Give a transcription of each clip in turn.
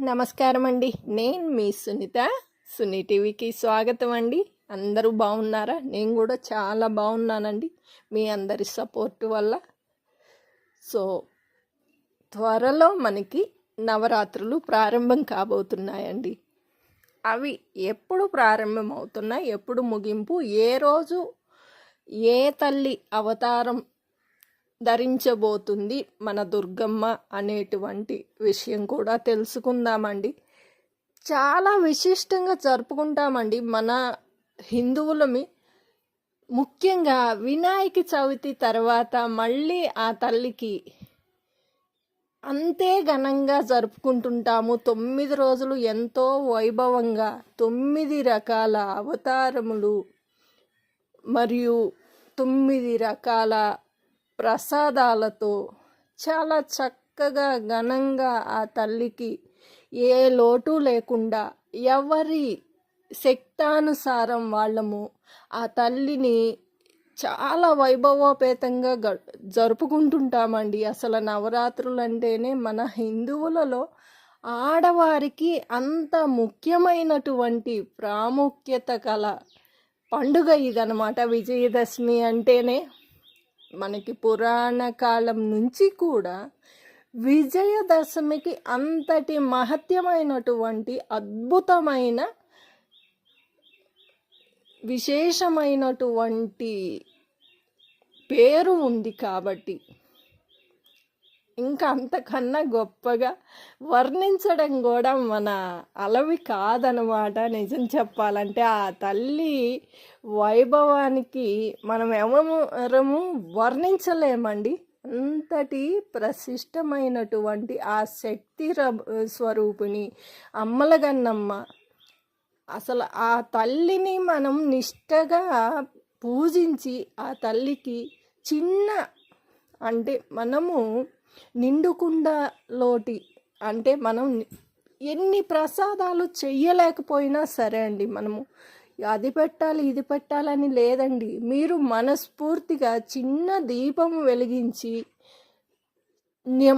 నమస్కారం అండి నేను మీ సునీత. సునీ టీవీకి స్వాగతం అండి. అందరూ బాగున్నారా? నేను కూడా చాలా బాగున్నానండి. మీ అందరి సపోర్ట్ వల్ల. సో త్వరలో మనకి నవరాత్రులు ప్రారంభం కాబోతున్నాయండి. అవి ఎప్పుడు ప్రారంభం అవుతున్నాయి ఎప్పుడు ముగింపు? ఏ రోజు? ఏ తల్లి అవతారం ధరించబోతుంది మన దుర్గమ్మ అనేటువంటి విషయం కూడా తెలుసుకుందామండి. చాలా విశిష్టంగా జరుపుకుంటామండి మన హిందువులమి. ముఖ్యంగా వినాయక చవితి తర్వాత మళ్ళీ ఆ తల్లికి అంతే ఘనంగా జరుపుకుంటుంటాము. తొమ్మిది రోజులు ఎంతో వైభవంగా తొమ్మిది రకాల అవతారములు మరియు తొమ్మిది రకాల ప్రసాదాలతో చాలా చక్కగా ఘనంగా ఆ తల్లికి ఏ లోటు లేకుండా ఎవరి శక్తానుసారం వాళ్ళము ఆ తల్లిని చాలా వైభవోపేతంగా గ జరుపుకుంటుంటామండి. అసలు నవరాత్రులు అంటేనే మన హిందువులలో ఆడవారికి అంత ముఖ్యమైనటువంటి ప్రాముఖ్యత కల పండుగ ఇదనమాట విజయదశమి అంటేనే మనకి పురాణ కాలం నుంచి కూడా విజయదశమికి అంతటి మహత్యమైనటువంటి అద్భుతమైన విశేషమైనటువంటి పేరు ఉంది కాబట్టి ఇంకా అంతకన్నా గొప్పగా వర్ణించడం కూడా మన అలవి కాదనమాట నిజం చెప్పాలంటే. ఆ తల్లి వైభవానికి మనం ఎవరము వర్ణించలేమండి. అంతటి ప్రశిష్టమైనటువంటి ఆ శక్తి స్వరూపిణి అమ్మలగన్నమ్మ. అసలు ఆ తల్లిని మనం నిష్టగా పూజించి ఆ తల్లికి చిన్న అంటే మనము నిండుకుండలోటి అంటే మనం ఎన్ని ప్రసాదాలు చెయ్యలేకపోయినా సరే అండి మనము అది పెట్టాలి ఇది పెట్టాలని లేదండి. మీరు మనస్ఫూర్తిగా చిన్న దీపం వెలిగించి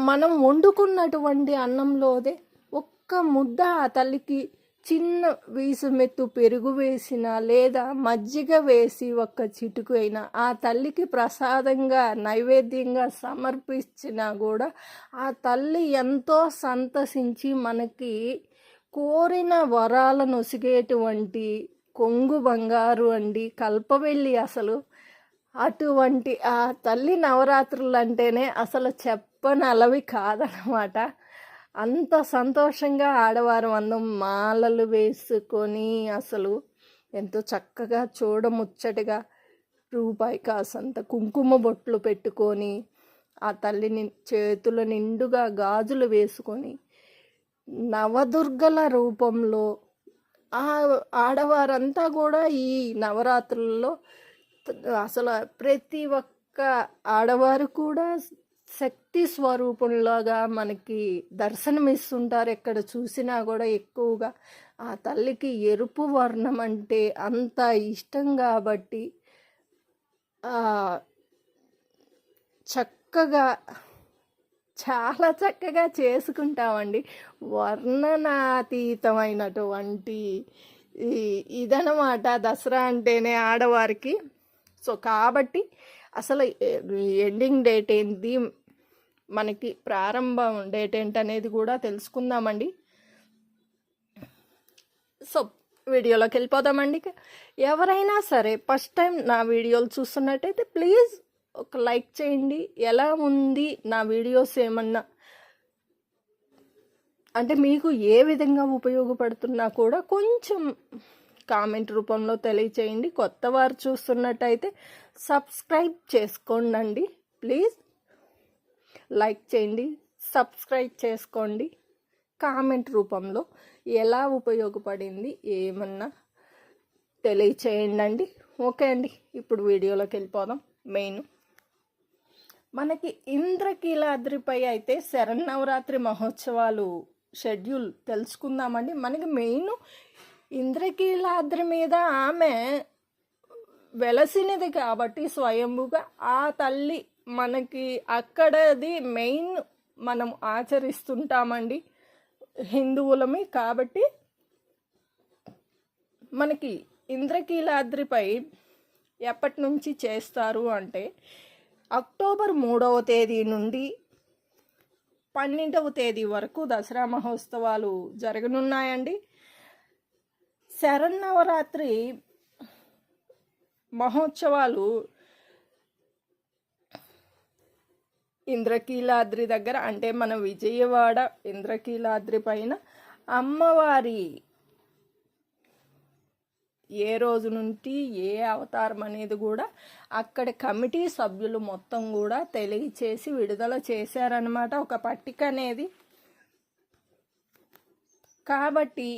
మనం వండుకున్నటువంటి అన్నంలోదే ఒక్క ముద్ద ఆ తల్లికి చిన్న వీసుమెత్తు పెరుగు వేసిన లేదా మజ్జిగ వేసి ఒక్క చిటుకు అయినా ఆ తల్లికి ప్రసాదంగా నైవేద్యంగా సమర్పించినా కూడా ఆ తల్లి ఎంతో సంతసించి మనకి కోరిన వరాలను నొసిగేటువంటి కొంగు బంగారు అండి కల్పవెల్లి అసలు. అటువంటి ఆ తల్లి నవరాత్రులు అంటేనే అసలు చెప్పనలవి కాదనమాట. అంత సంతోషంగా ఆడవారు అందం మాలలు వేసుకొని అసలు ఎంతో చక్కగా చూడముచ్చటగా రూపాయి కాసంత కుంకుమ బొట్లు పెట్టుకొని ఆ తల్లిని చేతుల నిండుగా గాజులు వేసుకొని నవదుర్గల రూపంలో ఆ ఆడవారంతా కూడా ఈ నవరాత్రుల్లో అసలు ప్రతి ఒక్క ఆడవారు కూడా శక్తి స్వరూపంలాగా మనకి దర్శనమిస్తుంటారు. ఎక్కడ చూసినా కూడా ఎక్కువగా ఆ తల్లికి ఎరుపు వర్ణం అంటే అంత ఇష్టం కాబట్టి చక్కగా చాలా చక్కగా చేసుకుంటామండి. వర్ణనాతీతమైనటువంటి ఇదనమాట దసరా అంటేనే ఆడవారికి. సో కాబట్టి అసలు ఎండింగ్ డేట్ ఏంది? మనకి ప్రారంభం డేట్ ఏంటనేది కూడా తెలుసుకుందామండి. సో వీడియోలోకి వెళ్ళిపోదామండి. ఎవరైనా సరే ఫస్ట్ టైం నా వీడియోలు చూస్తున్నట్టయితే ప్లీజ్ ఒక లైక్ చేయండి. ఎలా ఉంది నా వీడియోస్ ఏమన్నా? అంటే మీకు ఏ విధంగా ఉపయోగపడుతున్నా కూడా కొంచెం కామెంట్ రూపంలో తెలియచేయండి. కొత్త వారు చూస్తున్నట్టయితే సబ్స్క్రైబ్ చేసుకోండి ప్లీజ్ లైక్ చేయండి సబ్స్క్రైబ్ చేసుకోండి. కామెంట్ రూపంలో ఎలా ఉపయోగపడింది ఏమన్నా తెలియచేయండి అండి ఓకే అండి ఇప్పుడు వీడియోలోకి వెళ్ళిపోదాం. మెయిన్ మనకి ఇంద్రకీలాద్రిపై అయితే శరన్నవరాత్రి మహోత్సవాలు షెడ్యూల్ తెలుసుకుందామండి. మనకి మెయిన్ ఇంద్రకీలాద్రి మీద ఆమె వెలసినది కాబట్టి స్వయంభుగా ఆ తల్లి మనకి అక్కడది మెయిన్ మనం ఆచరిస్తుంటామండి హిందువులమే కాబట్టి మనకి ఇంద్రకీలాద్రిపై ఎప్పటి నుంచి చేస్తారు అంటే అక్టోబర్ మూడవ తేదీ నుండి పన్నెండవ తేదీ వరకు దసరా మహోత్సవాలు జరగనున్నాయండి. శరన్నవరాత్రి మహోత్సవాలు ఇంద్రకీలాద్రి దగ్గర అంటే మన విజయవాడ ఇంద్రకీలాద్రి పైన అమ్మవారి ఏ రోజు నుండి ఏ అవతారం అనేది కూడా అక్కడ కమిటీ సభ్యులు మొత్తం కూడా తెలియచేసి విడుదల చేశారనమాట ఒక పట్టిక అనేది. కాబట్టి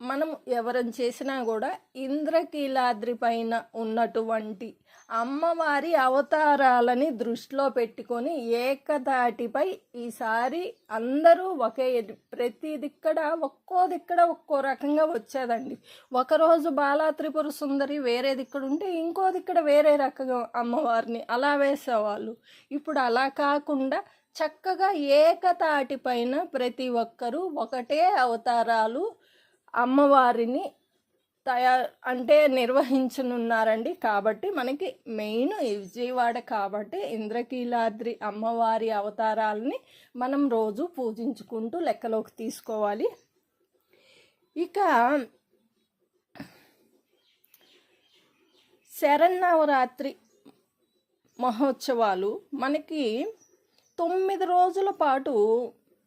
మనం ఎవరం చేసినా కూడా ఇంద్రకీలాద్రి పైన ఉన్నటువంటి అమ్మవారి అవతారాలని దృష్టిలో పెట్టుకొని ఏకదాటిపై ఈసారి అందరూ ఒకే ప్రతి దిక్కడ ఒక్కో దిక్కడ ఒక్కో రకంగా వచ్చేదండి. ఒకరోజు బాలా త్రిపుర సుందరి వేరే దిక్కడ ఉంటే ఇంకో దిక్కడ వేరే రకంగా అమ్మవారిని అలా వేసేవాళ్ళు. ఇప్పుడు అలా కాకుండా చక్కగా ఏకతాటి పైన ప్రతి ఒక్కరూ ఒకటే అవతారాలు అమ్మవారిని తయారు అంటే నిర్వహించనున్నారండి. కాబట్టి మనకి మెయిన్ విజయవాడ కాబట్టి ఇంద్రకీలాద్రి అమ్మవారి అవతారాలని మనం రోజు పూజించుకుంటూ లెక్కలోకి తీసుకోవాలి. ఇక శరన్నవరాత్రి మహోత్సవాలు మనకి తొమ్మిది రోజుల పాటు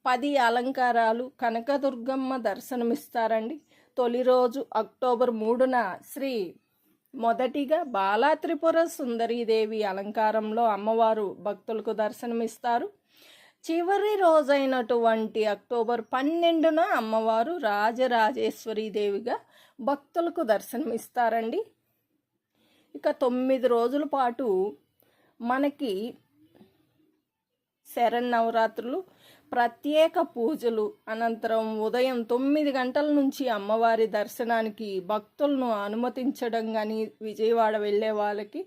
పది అలంకారాలు కనకదుర్గమ్మ దర్శనమిస్తారండి. తొలి రోజు అక్టోబర్ మూడున శ్రీ మొదటిగా బాలా త్రిపుర సుందరీదేవి అలంకారంలో అమ్మవారు భక్తులకు దర్శనమిస్తారు. చివరి రోజైనటువంటి అక్టోబర్ పన్నెండున అమ్మవారు రాజరాజేశ్వరీదేవిగా భక్తులకు దర్శనమిస్తారండి. ఇక తొమ్మిది రోజుల పాటు మనకి శరన్నవరాత్రులు ప్రత్యేక పూజలు. అనంతరం ఉదయం తొమ్మిది గంటల నుంచి అమ్మవారి దర్శనానికి భక్తులను అనుమతించడం కానీ విజయవాడ వెళ్ళే వాళ్ళకి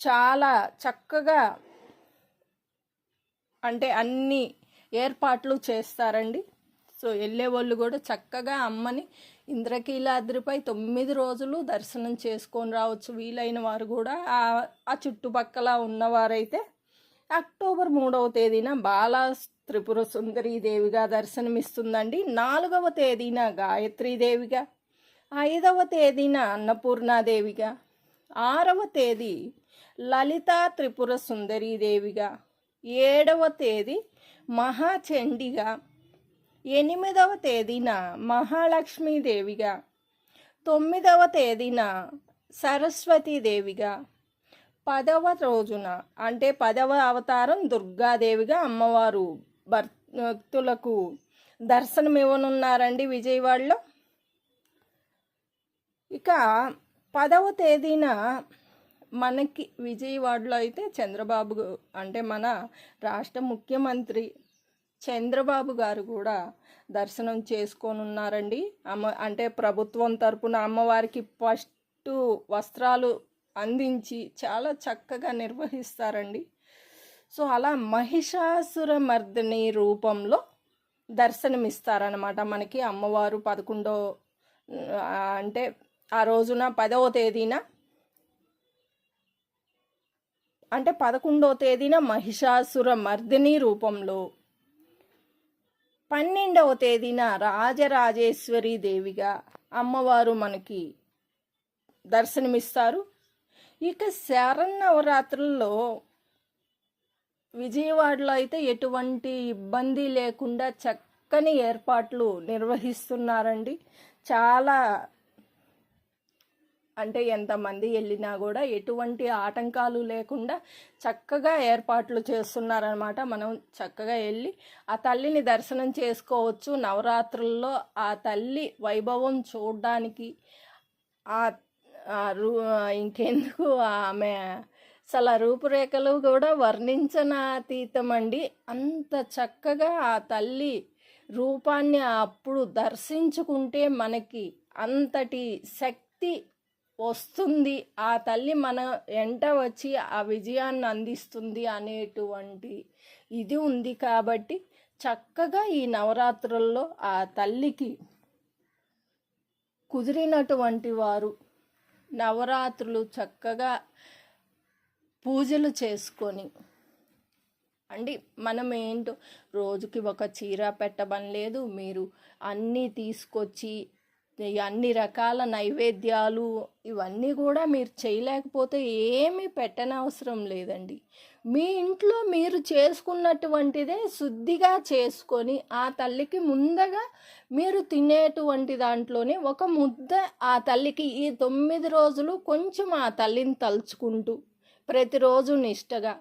చాలా చక్కగా అంటే అన్ని ఏర్పాట్లు చేస్తారండి. సో వెళ్ళే వాళ్ళు కూడా చక్కగా అమ్మని ఇంద్రకీలాద్రిపై తొమ్మిది రోజులు దర్శనం చేసుకొని రావచ్చు. వీలైన వారు కూడా ఆ చుట్టుపక్కల ఉన్నవారైతే అక్టోబర్ మూడవ తేదీన బాలా త్రిపుర దేవిగా దర్శనమిస్తుందండి. నాలుగవ తేదీన గాయత్రీదేవిగా ఐదవ తేదీన అన్నపూర్ణాదేవిగా ఆరవ తేదీ లలితా త్రిపుర దేవిగా ఏడవ తేదీ మహాచండిగా ఎనిమిదవ తేదీన మహాలక్ష్మీదేవిగా తొమ్మిదవ తేదీన సరస్వతీదేవిగా పదవ రోజున అంటే పదవ అవతారం దుర్గాదేవిగా అమ్మవారు భక్తులకు దర్శనం ఇవ్వనున్నారండి విజయవాడలో. ఇక పదవ తేదీన మనకి విజయవాడలో అయితే చంద్రబాబు అంటే మన రాష్ట్ర ముఖ్యమంత్రి చంద్రబాబు గారు కూడా దర్శనం చేసుకోనున్నారండి. అమ్మ అంటే ప్రభుత్వం తరపున అమ్మవారికి ఫస్ట్ వస్త్రాలు అందించి చాలా చక్కగా నిర్వహిస్తారండి. సో అలా మహిషాసురమర్దిని రూపంలో దర్శనమిస్తారనమాట మనకి అమ్మవారు పదకొండో అంటే ఆ రోజున పదవ తేదీన అంటే పదకొండవ తేదీన మహిషాసుర మర్దిని రూపంలో. పన్నెండవ తేదీన రాజరాజేశ్వరి దేవిగా అమ్మవారు మనకి దర్శనమిస్తారు. ఇక శరన్నవరాత్రుల్లో విజయవాడలో అయితే ఎటువంటి ఇబ్బంది లేకుండా చక్కని ఏర్పాట్లు నిర్వహిస్తున్నారండి. చాలా అంటే ఎంతమంది వెళ్ళినా కూడా ఎటువంటి ఆటంకాలు లేకుండా చక్కగా ఏర్పాట్లు చేస్తున్నారనమాట మనం చక్కగా వెళ్ళి ఆ తల్లిని దర్శనం చేసుకోవచ్చు. నవరాత్రుల్లో ఆ తల్లి వైభవం చూడడానికి ఆ రూ ఇంకెందుకు ఆమె? అసలు ఆ రూపురేఖలు కూడా వర్ణించనాతీతం అండి అంత చక్కగా ఆ తల్లి రూపాన్ని అప్పుడు దర్శించుకుంటే మనకి అంతటి శక్తి వస్తుంది. ఆ తల్లి మన ఎంట వచ్చి ఆ విజయాన్ని అందిస్తుంది అనేటువంటి ఇది ఉంది కాబట్టి చక్కగా ఈ నవరాత్రుల్లో ఆ తల్లికి కుదిరినటువంటి వారు నవరాత్రులు చక్కగా పూజలు చేసుకొని అండి మనం ఏంటో రోజుకి ఒక చీర పెట్టమని లేదు మీరు అన్నీ తీసుకొచ్చి అన్ని రకాల నైవేద్యాలు ఇవన్నీ కూడా మీరు చేయలేకపోతే ఏమీ పెట్టనవసరం లేదండి. మీ ఇంట్లో మీరు చేసుకున్నటువంటిదే శుద్ధిగా చేసుకొని ఆ తల్లికి ముందగా మీరు తినేటువంటి దాంట్లోనే ఒక ముద్ద ఆ తల్లికి ఈ తొమ్మిది రోజులు కొంచెం ఆ తల్లిని తలుచుకుంటూ ప్రతిరోజు నిష్టగా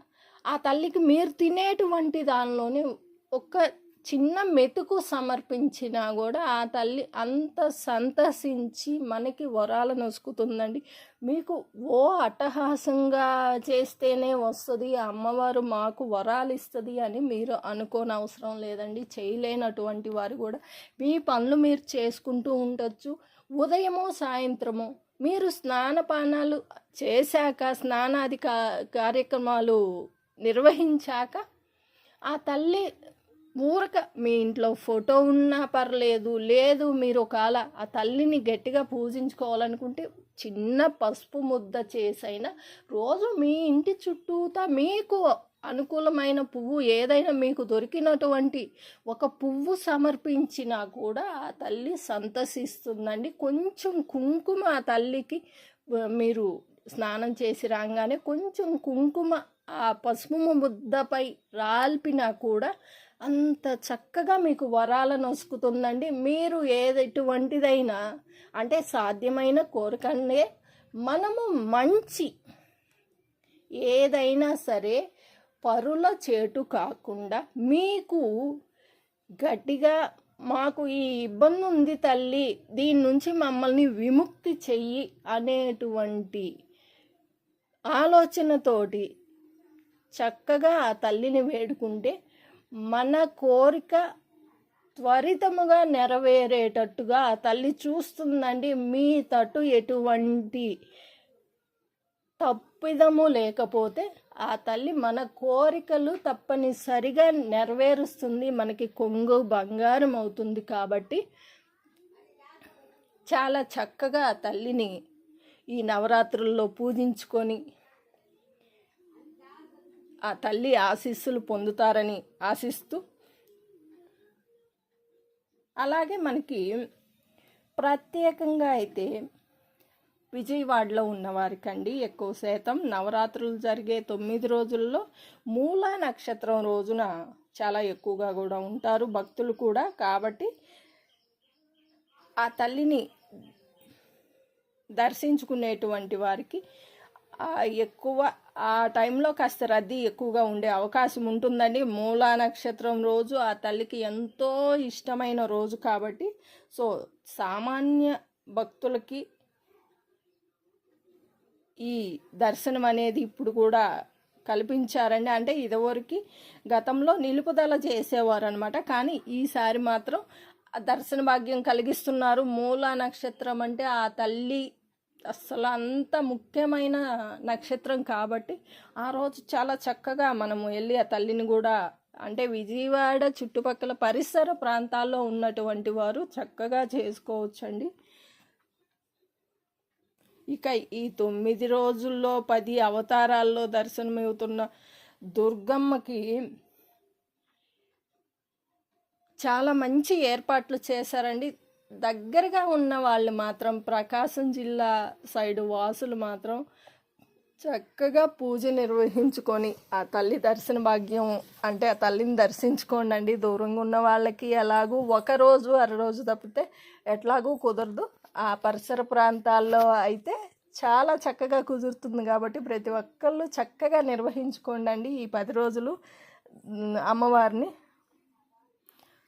ఆ తల్లికి మీరు తినేటువంటి దానిలోనే ఒక చిన్న మెతుకు సమర్పించినా కూడా ఆ తల్లి అంత సంతసించి మనకి వరాలు నొసుకుతుందండి. మీకు ఓ అట్టహాసంగా చేస్తేనే వస్తుంది అమ్మవారు మాకు వరాలు ఇస్తుంది అని మీరు అనుకోని అవసరం లేదండి. చేయలేనటువంటి వారు కూడా మీ పనులు మీరు చేసుకుంటూ ఉండొచ్చు. ఉదయమో సాయంత్రమో మీరు స్నానపానాలు చేశాక స్నానాది కా కార్యక్రమాలు నిర్వహించాక ఆ తల్లి ఊరక మీ ఇంట్లో ఫోటో ఉన్నా పర్లేదు లేదు మీరు ఒకవేళ ఆ తల్లిని గట్టిగా పూజించుకోవాలనుకుంటే చిన్న పసుపు ముద్ద చేసైనా రోజు మీ ఇంటి చుట్టూతా మీకు అనుకూలమైన పువ్వు ఏదైనా మీకు దొరికినటువంటి ఒక పువ్వు సమర్పించినా కూడా ఆ తల్లి సంతసిస్తుందండి. కొంచెం కుంకుమ ఆ తల్లికి మీరు స్నానం చేసి రాగానే కొంచెం కుంకుమ ఆ పసుపు ముద్దపై రాల్పినా కూడా అంత చక్కగా మీకు వరాలను వసుకుతుందండి మీరు ఏదటువంటిదైనా అంటే సాధ్యమైన కోరికనే మనము మంచి ఏదైనా సరే పరుల చేటు కాకుండా మీకు గట్టిగా మాకు ఈ ఇబ్బంది ఉంది తల్లి దీని నుంచి మమ్మల్ని విముక్తి చెయ్యి అనేటువంటి ఆలోచనతోటి చక్కగా ఆ తల్లిని వేడుకుంటే మన కోరిక త్వరితముగా నెరవేరేటట్టుగా ఆ తల్లి చూస్తుందండి. మీ తటు ఎటువంటి తప్పిదము లేకపోతే ఆ తల్లి మన కోరికలు తప్పనిసరిగా నెరవేరుస్తుంది. మనకి కొంగు బంగారం అవుతుంది కాబట్టి చాలా చక్కగా ఆ తల్లిని ఈ నవరాత్రుల్లో పూజించుకొని ఆ తల్లి ఆశీస్సులు పొందుతారని ఆశిస్తూ అలాగే మనకి ప్రత్యేకంగా అయితే విజయవాడలో ఉన్నవారికండి ఎక్కువ శాతం. నవరాత్రులు జరిగే తొమ్మిది రోజుల్లో మూల నక్షత్రం రోజున చాలా ఎక్కువగా కూడా ఉంటారు భక్తులు కూడా. కాబట్టి ఆ తల్లిని దర్శించుకునేటువంటి వారికి ఎక్కువ ఆ టైంలో కాస్త రద్దీ ఎక్కువగా ఉండే అవకాశం ఉంటుందండి. మూలా నక్షత్రం రోజు ఆ తల్లికి ఎంతో ఇష్టమైన రోజు కాబట్టి సో సామాన్య భక్తులకి ఈ దర్శనం అనేది ఇప్పుడు కూడా కల్పించారండి. అంటే ఇదివరకు గతంలో నిలుపుదల చేసేవారు అనమాట కానీ ఈసారి మాత్రం దర్శన భాగ్యం కలిగిస్తున్నారు. మూలా నక్షత్రం అంటే ఆ తల్లి అసలు అంత ముఖ్యమైన నక్షత్రం కాబట్టి ఆ రోజు చాలా చక్కగా మనము వెళ్ళి ఆ తల్లిని కూడా అంటే విజయవాడ చుట్టుపక్కల పరిసర ప్రాంతాల్లో ఉన్నటువంటి వారు చక్కగా చేసుకోవచ్చండి. ఇక ఈ తొమ్మిది రోజుల్లో పది అవతారాల్లో దర్శనమవుతున్న దుర్గమ్మకి చాలా మంచి ఏర్పాట్లు చేశారండి. దగ్గరగా ఉన్న వాళ్ళు మాత్రం ప్రకాశం జిల్లా సైడ్ వాసులు మాత్రం చక్కగా పూజ నిర్వహించుకొని ఆ తల్లి దర్శన భాగ్యం అంటే ఆ తల్లిని దర్శించుకోండి దూరంగా ఉన్న వాళ్ళకి ఎలాగూ ఒక రోజు అర రోజు తప్పితే ఎట్లాగూ కుదరదు. ఆ పరిసర ప్రాంతాల్లో అయితే చాలా చక్కగా కుదురుతుంది కాబట్టి ప్రతి ఒక్కళ్ళు చక్కగా నిర్వహించుకోండి ఈ పది రోజులు అమ్మవారిని.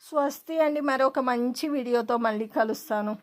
స్వస్తి అండి. మరొక మంచి వీడియోతో మళ్ళీ కలుస్తాను.